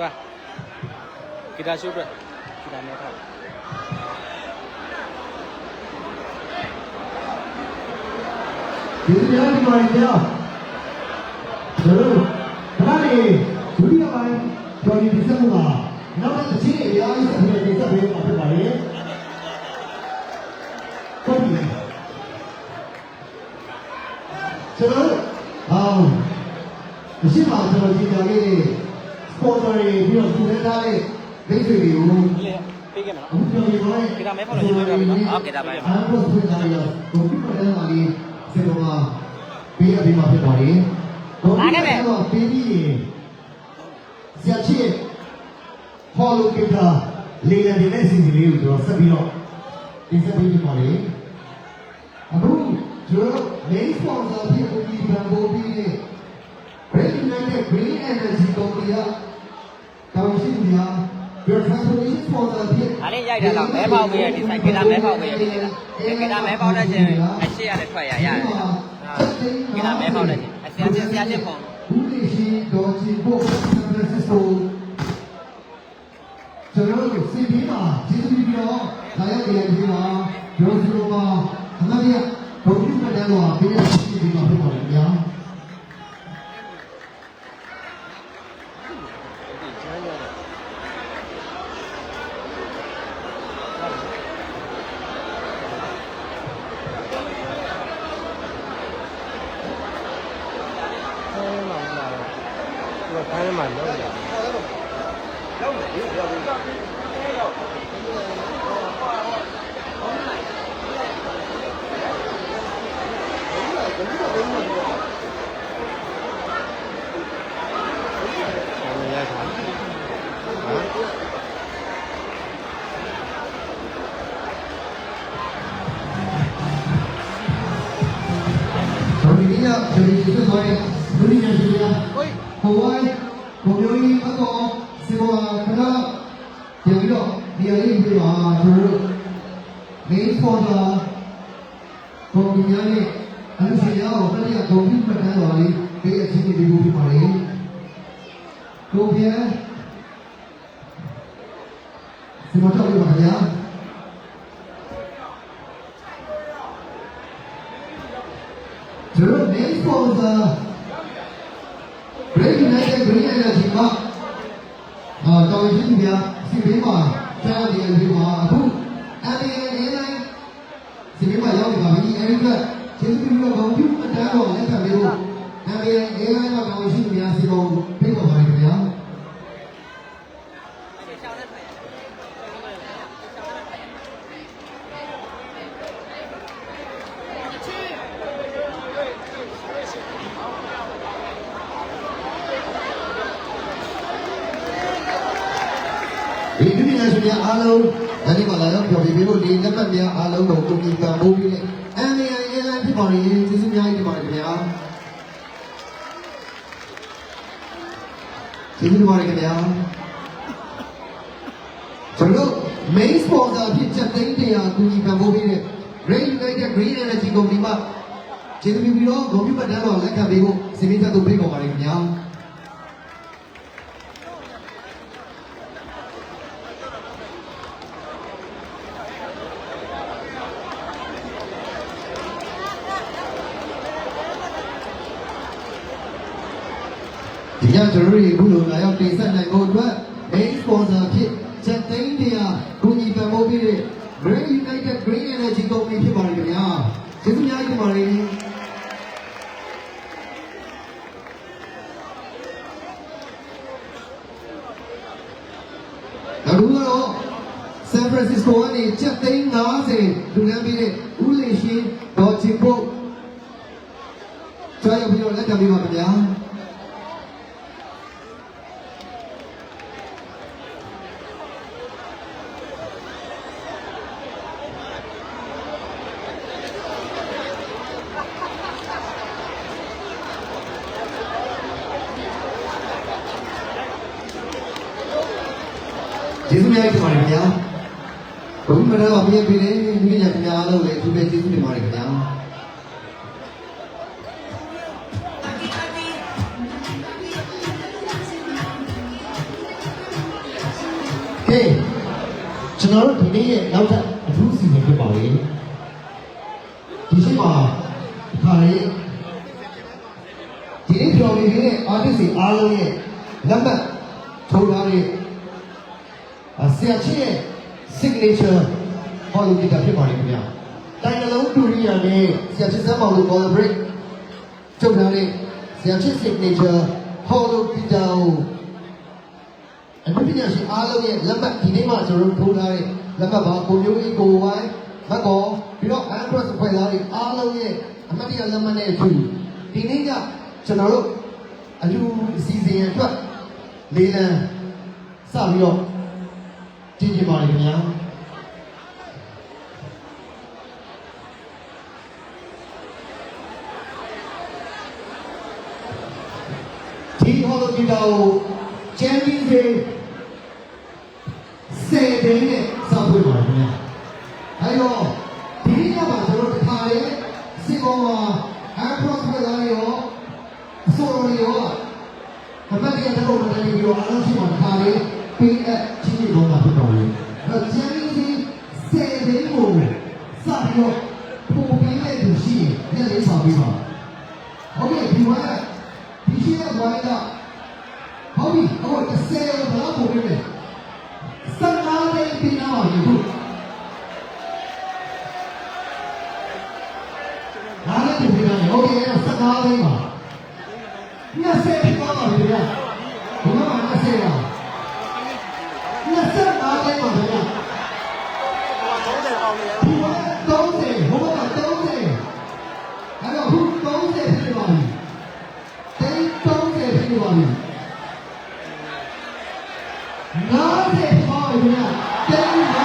ကာရှိုးအတွက်ဒီတိုင်းနဲ့ထားဒီတရားဒီမှာကြာကျွန်တော်ဒါနဲ့ဒုတိယပိုင်းကျော်ဒီဒီစက်မှာနောက်တစ်ချိန်အများကြီးဆက်ပြီးဒီစက်ပေးမှာဖြစ်ပါလေဟုတ်ပြီကျွန်တော်အောင်မရှိပါကျွန်တော်ကြည့်ကြခဲ့တဲ့စ ပေါ်တာတွေပြီးတော့သူလည်းထားတဲ့မိတ်ဆွေတွေကိုဒီလေပေးခဲ့မှာနော်အခုပြောပြပါမယ်ဂီတာမဲဖောက်လို့ရေးထားပြီနော်ဟုတ်ဂီတာမဲအားလုံးဆွေးနွေးရတော့ဘုရားလည်းပါလေစေတော်မှာပေးရပေးမှာဖြစ်ပါလေတော့ပေးပြီးဇာချီဟောလိုကိတာလေလံတဲ့စီစီလေးကိုကျွန်တော်ဆက်ပြီးတော့တင်ဆက်ပေးဖြစ်ပါလေအခုကျွန်တော် main sponsor ဖြစ်ကိုဒီဘန်ဘိုပြီးတဲ့ Great United Green Energy Company က တောင်းရှိများ Your transformation sponsor ဖြစ်အားလေးရိုက်တာတော့မဲဖောက်ပေးရဒီဆိုင်ဂီတာမဲဖောက်ပေးရဒီလေဒီဂီတာမဲဖောက်တဲ့ချင်းအရှိရတဲ့ထွက်ရရတယ်ဂီတာမဲဖောက်တဲ့ချင်းအစီအချင်းဆရာချင်းပုံဘူးလေးရှိတော်ချီဖို့ဆန်ဖရန်စစ္စကိုကျွန်တော်တို့စီပီမှာဂျေစုပြီးတော့ဒါရောက်ကြရပြီးမှာဂျိုးစုမှာအမရဘုံပြုတ်တဲ့တော့ပေးရရှိပြီးမှာဖြစ်ပါလိမ့်များ သူကခိုင်းမှာလောက်တယ်ရထားဟမ်တော်ဒီနေ့ကဒီလိုဖြစ်သွားတဲ့ဒုတိယရှင်ကဟိုဟိုဝိုင်း ဘုံမျိုးကြီးအကောစေဝါခဏပြန်ပြီးတော့ဒီအရေးပြီးတော့ကျွန်တော်တို့ main sponsor ဘုံဒီများနဲ့အလူရှင်ရောတတိယဂုံပြုပတ်တန်းတော်လေးပေးအချင်းချင်းဒီလိုဖြစ်ပါလေကိုပြန်ဒီမှာတော့ပြပါဗျာကျွန်တော် main sponsor Great United Green Energy ကအာတော်ရင်ကြီးများစီပင်းမှာကြားရတဲ့ဒီမှာအခု ANA Airline စီပင်းမှာရောက်နေပါပြီအဲဒီက ကျေးဇူးပြုတော့ဘုံပြုအတန်းတော်လက်ခံပေးဖို့ ANA Airline ကတော်ရင်ကြီးများစီပုံဖိတ်ခေါ်ပါတယ်ခင်ဗျာဒီဒုတိယရှင်များအားလုံးဒါဒီမှာလာတော့ပြောပြပေးဖို့ဒီလက်မှတ်များအားလုံးကိုကိုကြီးပံပိုးပြီးတဲ့ MAI Airline ဖြ စ်ပါလေကျေးဇူးများကြီးတင်ပါတယ်ခင်ဗျာကျေးဇူးတင်ပါတယ်ခင်ဗျာကျွန်တော်တို့ main sponsor ဖြစ်ချက်သိန်းတရားကိုကြီးပံပိုးပြီးတဲ့ Great United Green Energy Company မှာကျေးဇူးပြုပြီးတော့ဂုဏ်ပြုပတ်တန်းတော်လက်ခံပေးဖို့စီမင်းသက်သူဖိတ်ခေါ်ပါတယ်ခင်ဗျာ ဒီည ကျွန်တော်တို့အခုလိုလာရောက်တင်ဆက်နိုင်ဖို့အတွက် main sponsor ဖြစ်ချက်သိန်းတရားကုညီပံ့ပိုးပေးတဲ့ Green United Green Energy Company ဖြစ်ပါတယ်ခင်ဗျာကျေးဇူးများကြီးတင်ပါတယ်နောက်တစ်ခုကတော့ San Francisco ကနေချက်သိန်း90လူလမ်းပေးတဲ့ဦးလင်ရှင်ဒေါ်ချင်ဖို့ကျော်ရောက်ပြီးတော့လက်ခံပေးပါခင်ဗျာ ကျေး ဇူးများတင်ပါတယ်ခင်ဗျာဘုရားမတော်ပြည့်ပြည့်လေးမိညာခင်ဗျာအားလုံးလည်းသူပဲကျေးဇူးတင်ပါတယ်ခင်ဗျာကဲကျွန်တော်တို့ဒီနေ့ရဲ့နောက်ထပ်အထူးစီစဉ်ဖြစ်ပါလေဒီရှိမှာခါလေးဒီနေ့ပြောနေတဲ့ artist တွေအားလုံးရဲ့လက်မှတ်ထိုးထားတဲ့အာ ဆရာချင်းရဲ့ signature ဟောလို့ဒီကဖြစ်ပါလေခင်ဗျာတိုင်းနှလုံးတူရီယာနဲ့ဆရာချင်းစမ်းမောင်လို့ collaborate ကျုပ်ထားတဲ့ဆရာချင်း signature ဟောလို့ဒီတောင်အမှုပညာရှင်အားလုံးရဲ့လက်မှတ်ဒီနေ့မှကျွန်တော်တို့ထိုးထားတဲ့လက်မှတ်ပါကိုမျိုးကြီးကိုဝိုင်းမတ်ကောပြီးတော့ Android ဖွဲ့သားတွေအားလုံးရဲ့အမှတ်တရလက်မှတ်နဲ့အတူဒီနေ့ကကျွန်တော်တို့အလူအစီအစဉ်အတွက်လေးလံစပြီးတော့ ကြည့်ကြပါလိမ့်ခင်ဗျာဒီဟောလို့ဒီတော့ချန်ပီယံတွေစေတဲ့နဲ့စပွေးပါခင်ဗျာအဲတော့ဒီနေ့ကမှကျွန်တော်တို့တစ်ခါလေစီကောမှာ Across ဖွဲ့သားတွေရောအစိုးရတွေရောအမတ်တရားတစ်ခုမှလည်းပြီးတော့အားလုံးရှိမှတစ်ခါလေပေး အပ်ချင်းချင်းတော့မှာဖြစ်တော်လေအဲချန်ပီယံတွေစေတဲ့ကိုစပြီးတော့ပုံပေးတဲ့သူရှိရင်လည်းလေးဆောင်ပြီးပါဟုတ်ပြီဒီဝါဒီရှိရဝါရဟုတ်ပြီဟိုတစ်ဆယ်ဘာလို့ပုံပြလဲစက်ကားလေးပြနာပါဘူးနားလေးပြနာဟုတ်ပြီအဲ့စက်ကားလေးပါညဆ 90ပါပြီဗျာတိ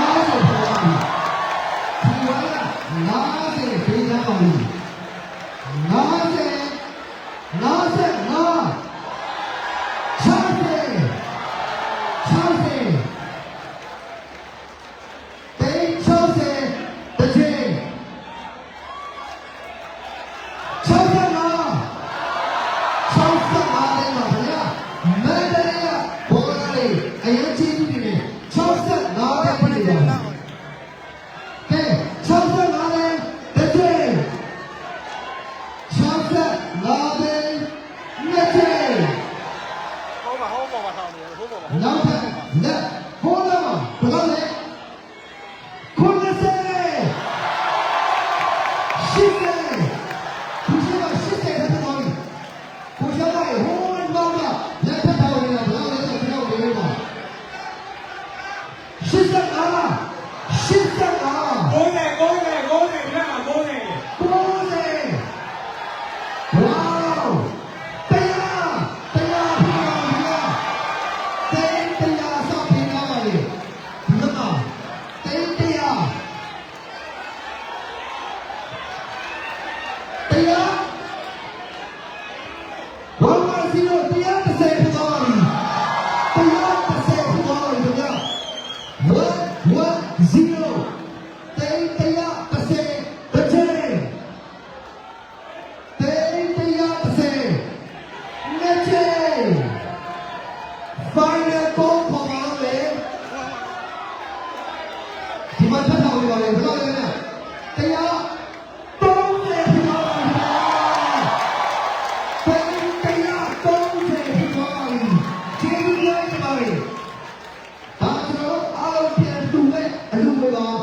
အလူတွေပါ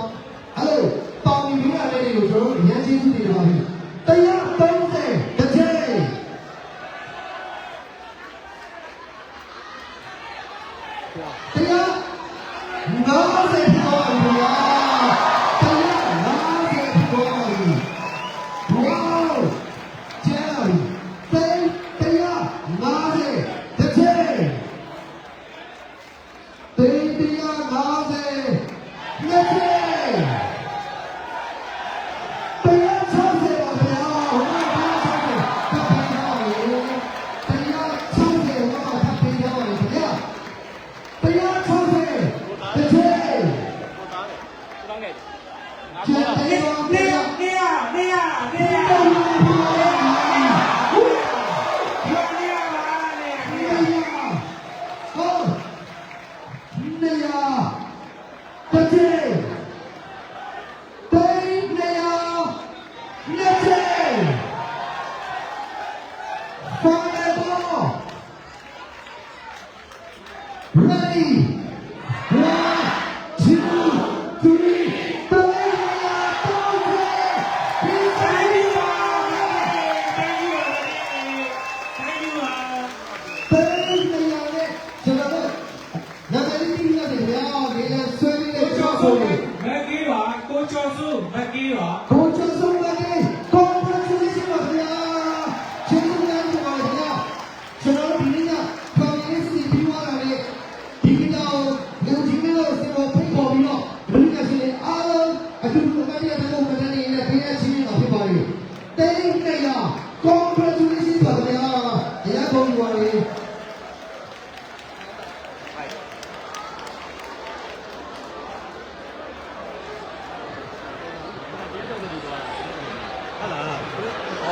အဲ့လိုတောင်းပြီးရတဲ့တွေကိုကျွန်တော်အရင်ကျေးဇူးတင်ပါ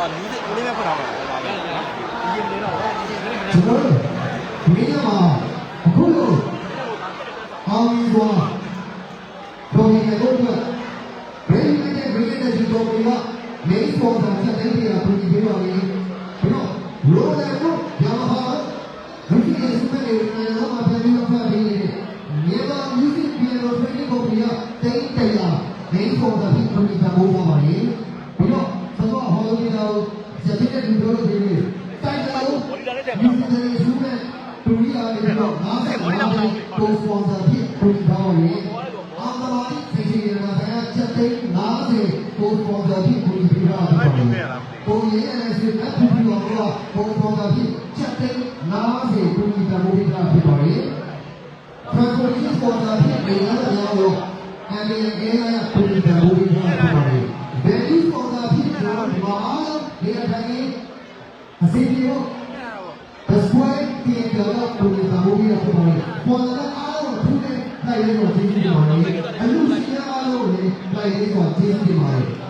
ဟောနီးလေးလေးပဲဖွင့်ထားမှာပါဗျာဒီရင်လေးတော့ဒီရင်လေးကျွန်တော်တို့ဒီနေ့မှာအခုလိုအောင်မြင်စွာတော်ရည်ရဲ့လို့အတွက်ဘယ်နည်းနဲ့ဘယ်နည်းနဲ့ဒီတော်တွေကမေးပေါ်တာချက်တိုင်းပြတာပြည်ပြီးပါလေပြီးတော့ရိုးတယ်ကိုညာဟာလူကြီးရဲ့စပယ်တွေနဲ့တော့အပြန်ပြီးတော့ဖတ်ပြီးနေမြေပါမြူးစစ်ပြည်တော်ထရင်းကိုပြရတိတ်တရာမေးပေါ်တာပြည်ပြီးတာဘိုးပါပါလေပြီးတော့သဘောဟောလို့ဒီတော့ဇ တိတဲ့လူတို့တွေတိုက်တာလို့ဘော်ဒီလာနဲ့တက်ဒီနေ့ယူမဲ့တူရီယာတွေတော့ငါးဆက်ငါးဆက်ကိုစပွန်ဆာဖြစ်ပူပေါင်းနေအာမလာဒီစီစီရတာချက်သိန်း90ကိုစပွန်ဆာဖြစ်ပူပြီးတော့ပုံရည်နဲ့စစ်တပ်ဖြစ်ပြီးတော့ကိုစပွန်ဆာဖြစ်ချက်သိန်း90ပူပြီးတော့ဖြစ်တာဖြစ်ပါလေဖန်ကိုစပွန်ဆာဖြစ်နေရတဲ့ရောလို့အဲဒီအေးရပူပြီးတော့ဖြစ်ပါလေဘယ်ဒီ စပွန်ဆာဖြစ်တော့ဒီမှာအားလုံးဒီအတိုင်းအစီအစဉ် Después tiene que hablar con el familia como cuando la hago tiene la idea de ti de madre a luz ya hago de la idea de ti de madre tiene yo con la yo de vaya vino a pedir ni de la sí no va a